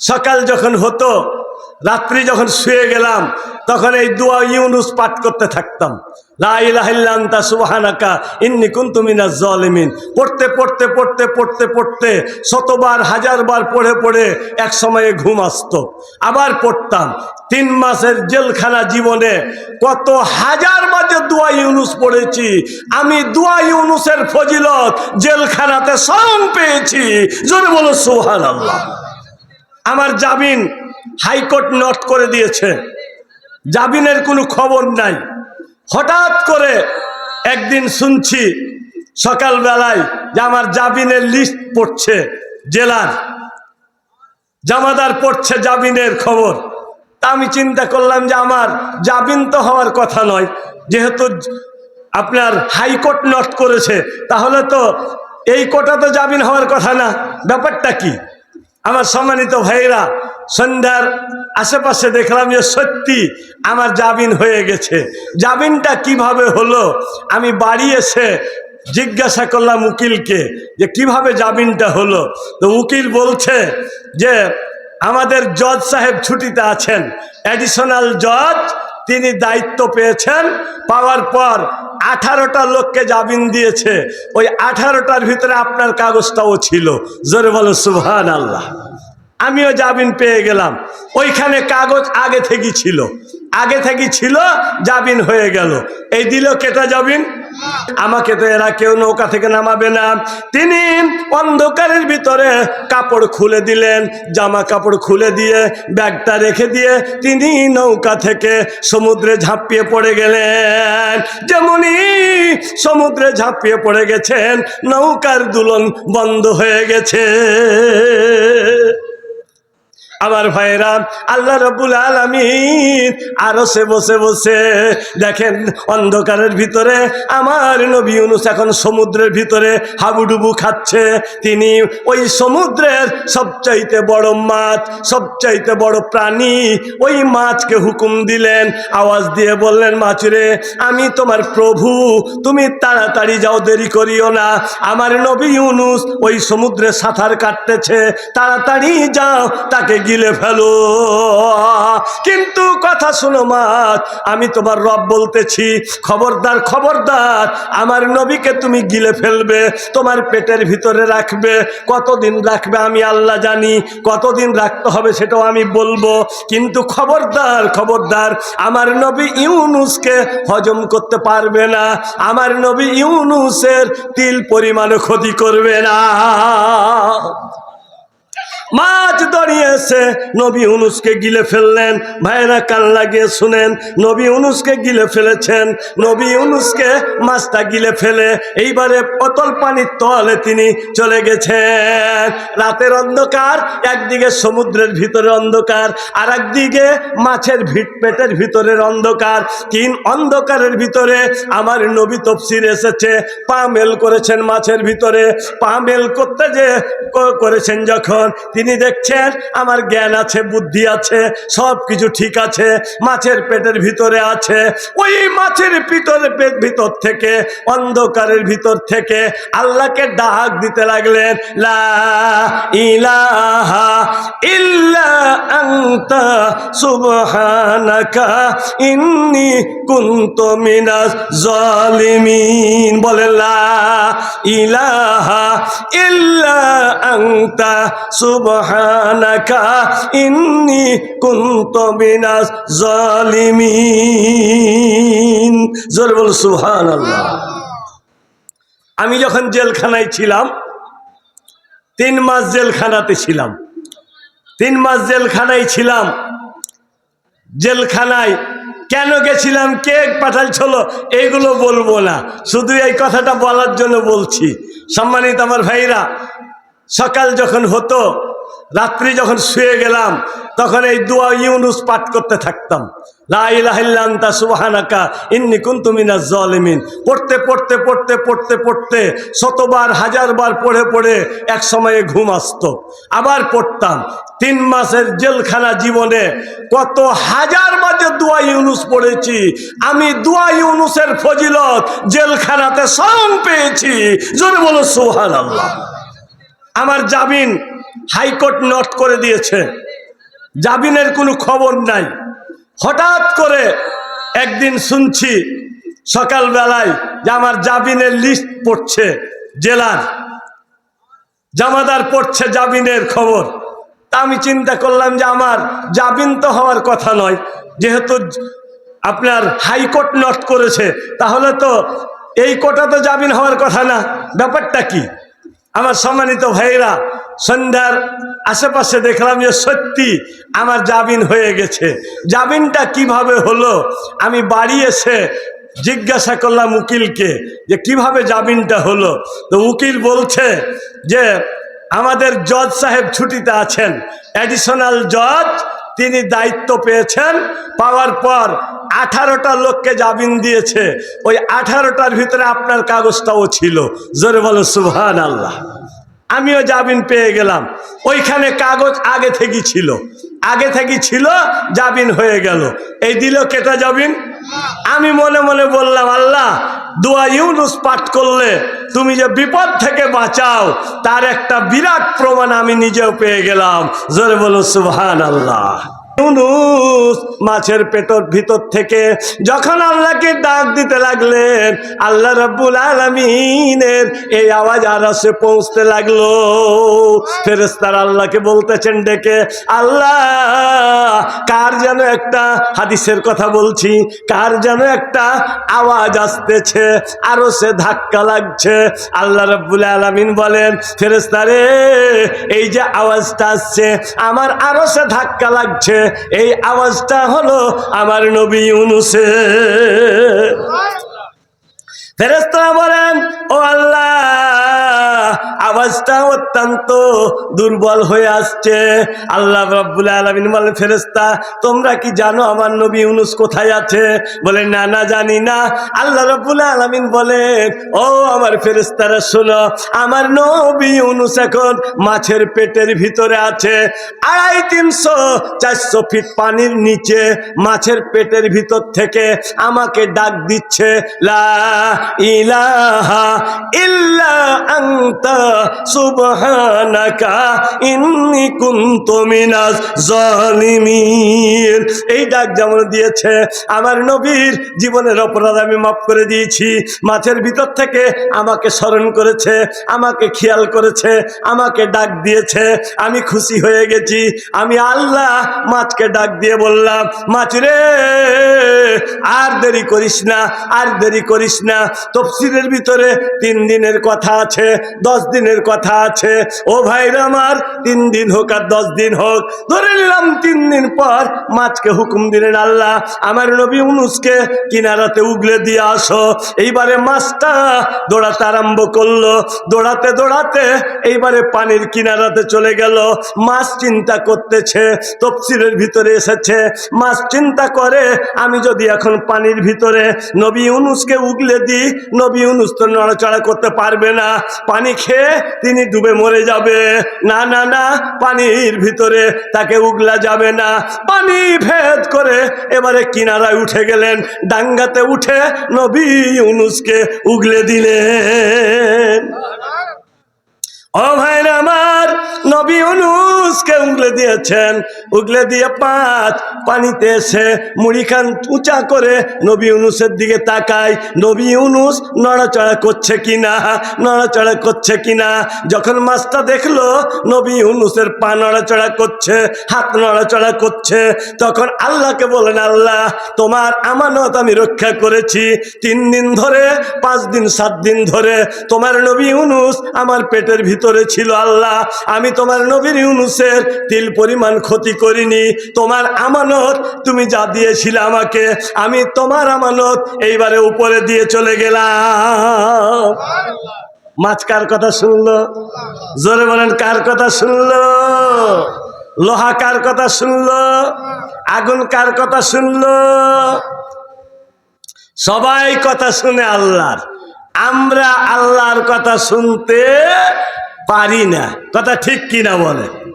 সকাল যখন হতো, রাত্রি যখন শুয়ে গেলাম, তখন এই দোয়া ইউনুস পাঠ করতে থাকতাম। লাইলাহিল্লান্তা সুবাহানাকা, ইন্নি কুন্তুমিনা জলিমিন। পড়তে পড়তে পড়তে পড়তে পড়তে শতবার, হাজারবার পড়ে পড়ে এক সময়ে ঘুম আসতো। আবার পড়তাম। তিন মাসের জেলখানা জীবনে কত হাজার বাজে দোয়া ইউনুস পড়েছি, আমি দোয়া ইউনুসের ফজিলত জেলখানাতে স্বয়ং পেয়েছি। জোরে বলো সোহান আল্লাহ আমার জামিন হাইকোর্ট নট করে দিয়েছে। জামিনের কোনো খবর নাই। হঠাৎ করে একদিন শুনছি সকালবেলায় যে আমার জামিনের লিস্ট পড়ছে জেলার। জামাদার পড়ছে জামিনের খবর। তা আমি চিন্তা করলাম যে আমার জামিন তো হওয়ার কথা নয়, যেহেতু আপনার হাইকোর্ট নট করেছে, তাহলে তো এই কোটা তো জামিন হওয়ার কথা না। ব্যাপারটা কি? আমার সম্মানিত ভাইরা সন্ধ্যার আশেপাশে দেখলাম যে সত্যি আমার জামিন হয়ে গেছে। জামিনটা কীভাবে হলো? আমি বাড়ি এসে জিজ্ঞাসা করলাম উকিলকে যে কীভাবে জামিনটা হলো? তো উকিল বলছে যে, আমাদের জজ সাহেব ছুটিতে আছেন। অ্যাডিশনাল জজ তিনি দায়িত্ব পেয়েছেন। পাওয়ার পর আঠারোটা লোককে জামিন দিয়েছে। ওই আঠারোটার ভিতরে আপনার কাগজটাও ছিল। জোরে বলো সুহান আল্লাহ আমিও জামিন পেয়ে গেলাম। ওইখানে কাগজ আগে থেকে ছিল। আগে থেকে ছিল, জামিন হয়ে গেল। এই দিল কেটা জামিন? আমাকে তো এরা কেউ নৌকা থেকে নামাবে না। তিনি অন্ধকারের ভিতরে কাপড় খুলে দিলেন, জামা কাপড় খুলে দিয়ে, ব্যাগটা রেখে দিয়ে তিনি নৌকা থেকে সমুদ্রে ঝাঁপিয়ে পড়ে গেলেন। যেমনই সমুদ্রে ঝাঁপিয়ে পড়ে গেছেন, নৌকার দুলন বন্ধ হয়ে গেছে। আমার ভাইরা আল্লাহ রবুল আলমিন আরও সে বসে বসে, দেখেন অন্ধকারের ভিতরে আমার নবী ইউনুস এখন সমুদ্রের ভিতরে হাবুডুবু খাচ্ছে। তিনি ওই সমুদ্রের সবচাইতে বড় মাছ, সবচাইতে বড় প্রাণী, ওই মাছকে হুকুম দিলেন, আওয়াজ দিয়ে বললেন, মাছরে, আমি তোমার প্রভু, তুমি তাড়াতাড়ি যাও, দেরি করিও না। আমার নবী ইউনুস ওই সমুদ্রে সাঁতার কাটতেছে, তাড়াতাড়ি যাও, তাকে গিলে ফেলো। কিন্তু কথা শোনো মাছ আমি তোমার রব বলতেছি, খবরদার খবরদার, আমার নবীকে তুমি গিলে ফেলবে, তোমার পেটের ভিতরে রাখবে, কতদিন রাখবে আমি আল্লাহ জানি, কতদিন রাখতে হবে সেটাও আমি বলব। কিন্তু খবরদার খবরদার, আমার নবী ইউনুসকে হজম করতে পারবে না, আমার নবী ইউনুসের তিল পরিমাণে ক্ষতি করবে না। মাছ দাঁড়িয়েছে নবী উনুসকে গিলে ফেললেন। ভাইরা কান লাগিয়ে শুনেন। নবী উনুসকে গিলে ফেলেছেন। নবী উনুসকে মাছটা গিলে ফেলে। এইবারে অতল পানির তলে তিনি চলে গেছেন। রাতের অন্ধকার, একদিকে সমুদ্রের ভিতরে অন্ধকার আর একদিকে মাছের ভিট পেটের ভিতরের অন্ধকার। তিন অন্ধকারের ভিতরে আমার নবী তফসির এসেছে। পা মেল করেছেন মাছের ভিতরে। পা মেল করতে যে করেছেন যখন তিনি দেখছেন, আমার জ্ঞান আছে, বুদ্ধি আছে সব কিছু ঠিক আছে, মাছের পেটের ভিতরে আছে। ওই মাছের ভিতরে পেট ভিতর থেকে, অন্ধকারের ভিতর থেকে আল্লাহকে ডাক দিতে লাগলেন, লা ইলাহা ইল্লা ইন্নি লা ইলাহা ইল্লা আমি যখন জেলখানায় ছিলাম, তিন মাস জেলখানাতে ছিলাম। তিন মাস জেলখানায় ছিলাম। জেলখানায় কেন গেছিলাম, কে পাঠাইছিল, এইগুলো বলব না। শুধু এই কথাটা বলার জন্য বলছি। সম্মানিত আমার ভাইরা সকাল যখন হতো, রাত্রি যখন শুয়ে গেলাম, তখন এই দোয়া ইউনুস পাঠ করতে থাকতাম। লাইলাহিল্লান্তা সুবাহানাকা, ইন্নি কুন্তুমিনা জলিমিন। পড়তে পড়তে পড়তে পড়তে পড়তে শতবার, হাজারবার পড়ে পড়ে এক সময়ে ঘুম আসতো। আবার পড়তাম। তিন মাসের জেলখানা জীবনে কত হাজার বাজে দোয়া ইউনুস পড়েছি, আমি দোয়া ইউনুসের ফজিলত জেলখানাতে স্বয়ং পেয়েছি। জোরে বলো সোহান আল্লাহ আমার জামিন হাইকোর্ট নোট করে দিয়েছে। জামিনের কোনো খবর নাই। হঠাৎ করে একদিন শুনছি সকালবেলায় যে আমার জামিনের লিস্ট পড়ছে জেলার। জামাদার পড়ছে জামিনের খবর। তা আমি চিন্তা করলাম যে আমার জামিন তো হওয়ার কথা নয়, যেহেতু আপনার হাইকোর্ট নট করেছে, তাহলে তো এই কোটা তো জামিন হওয়ার কথা না। ব্যাপারটা কি? আমার সম্মানিত ভাইরা সন্ধ্যার আশেপাশে দেখলাম যে সত্যি আমার জামিন হয়ে গেছে। জামিনটা কীভাবে হলো? আমি বাড়ি এসে জিজ্ঞাসা করলাম উকিলকে যে কীভাবে জামিনটা হলো? তো উকিল বলছে যে, আমাদের জজ সাহেব ছুটিতে আছেন। অ্যাডিশনাল জজ তিনি দায়িত্ব পেয়েছেন। পাওয়ার পর আঠারোটা লোককে জামিন দিয়েছে। ওই আঠারোটার ভিতরে আপনার কাগজটাও ছিল। জোরে বলো সুহান আল্লাহ আমিও জামিন পেয়ে গেলাম। ওইখানে কাগজ আগে থেকে ছিল। আগে থেকে ছিল, জামিন হয়ে গেল। এই দিল কেটা জামিন? আমি মনে মনে বললাম, আল্লাহ দোয়া ইউনুস পাঠ করলে তুমি যে বিপদ থেকে বাঁচাও, তার একটা বিরাট প্রমাণ আমি নিজেও পেয়ে গেলাম। জোরে বলো সুবহান আল্লাহ মাছের পেটর ভিতর থেকে যখন আল্লাহকে ডাক দিতে লাগলেন, আল্লাহ রব্বুল আলমিনের এই আওয়াজ আরসে পৌঁছতে লাগল। ফেরেস্তার আল্লাহকে বলতেছেন, ডেকে আল্লাহ, কার যেন একটা হাদিসের কথা বলছি, কার যেন একটা আওয়াজ আসতেছে, আরও সে ধাক্কা লাগছে। আল্লাহ রব্বুল আলমিন বলেন ফেরেস্তারে এই যে আওয়াজটা আসছে, আমার আরও সে ধাক্কা লাগছে। এই আওয়াজটা হলো আমার নবী ইউনুসে ফেরেস্তারা বলেন ও আল্লাহ আওয়াজটা অত্যন্ত দুর্বল হয়ে আসছে। আল্লাহ রব্বুল আলমিন বলেন ফেরেস্তা তোমরা কি জানো আমার নবী ইউনুস কোথায় আছে? বলে না না, জানি না। আল্লাহ রব্বুল আলমিন বলেন, ও আমার ফেরেস্তারা শোনো, আমার নবী ইউনুস এখন মাছের পেটের ভিতরে আছে। আড়াই, তিনশো, চারশো ফিট পানির নিচে মাছের পেটের ভিতর থেকে আমাকে ডাক দিচ্ছে, লা ইলাহা ইল্লা আনতা জীবনের অপরাধ আমি মাফ করে দিয়েছি। মাছের ভিতর থেকে আমাকে স্মরণ করেছে, আমাকে খেয়াল করেছে, আমাকে ডাক দিয়েছে। আমি খুশি হয়ে গেছি। আমি আল্লাহ মাছকে ডাক দিয়ে বললাম মাছ রে, আর দেরি করিস না, আর দেরি করিস না। তফসিলের ভিতরে তিন দিনের কথা আছে, দশ দিনের কথা আছে। ও ভাইরা আমার, তিন দিন হোক আর দশ দিন হোক, ধরে নিলাম তিন দিন পর মাছকে হুকুম দিলেন আল্লাহ, আমার নবী উনুসকে কিনারাতে উগলে দিয়ে আসো। এইবারে মাছটা দৌড়াতে আরম্ভ করল, দৌড়াতে দৌড়াতে এইবারে পানির কিনারাতে চলে গেল। মাছ চিন্তা করতেছে, তফসিলের ভিতরে এসেছে। মাছ চিন্তা করে, আমি যদি এখন পানির ভিতরে নবী উনুসকে উগলে দিই, নবী উনুস তো নড়াচড়া করতে পারবে না। পানি খেয়ে তিনি ডুবে মরে যাবে। না না না, পানির ভিতরে তাকে উগলা যাবে না। পানি ভেদ করে এবারে কিনারায় উঠে গেলেন। ডাঙ্গাতে উঠে নবী উনুসকে উগলে দিলেন। ও ভাইরা আমার নবী উনুসকে উগলে দিয়েছেন। উগলে দিয়ে পাঁচ পানিতে এসে মুড়ি খান উঁচা করে নবী উনুসের দিকে তাকায়। নবী উনুস নড়াচড়া করছে কিনা? নড়াচড়া করছে কিনা? যখন মাছটা দেখল, নবী উনুসের পা নড়াচড়া করছে, হাত নড়াচড়া করছে, তখন আল্লাহকে বলেন, আল্লাহ, তোমার আমানত আমি রক্ষা করেছি। তিন দিন ধরে, পাঁচ দিন, সাত দিন ধরে, তোমার নবী উনুস আমার পেটের ভিতরে ছিল আল্লাহ। আমি তোমার নবীর ইউনুসের তিল পরিমাণ ক্ষতি করিনি। তোমার আমানত তুমি যা দিয়েছিলে আমাকে, আমি তোমার আমানত এইবারে উপরে দিয়ে চলে গেলাম। মাছ কার কথা শুনলো, জোরে বলেন কার কথা শুনলো? লোহা কার কথা শুনলো? আগুন কার কথা শুনলো? সবাই কথা শুনে আল্লাহর। আমরা আল্লাহর কথা শুনতে পারি না। কথা ঠিক কিনা বলে?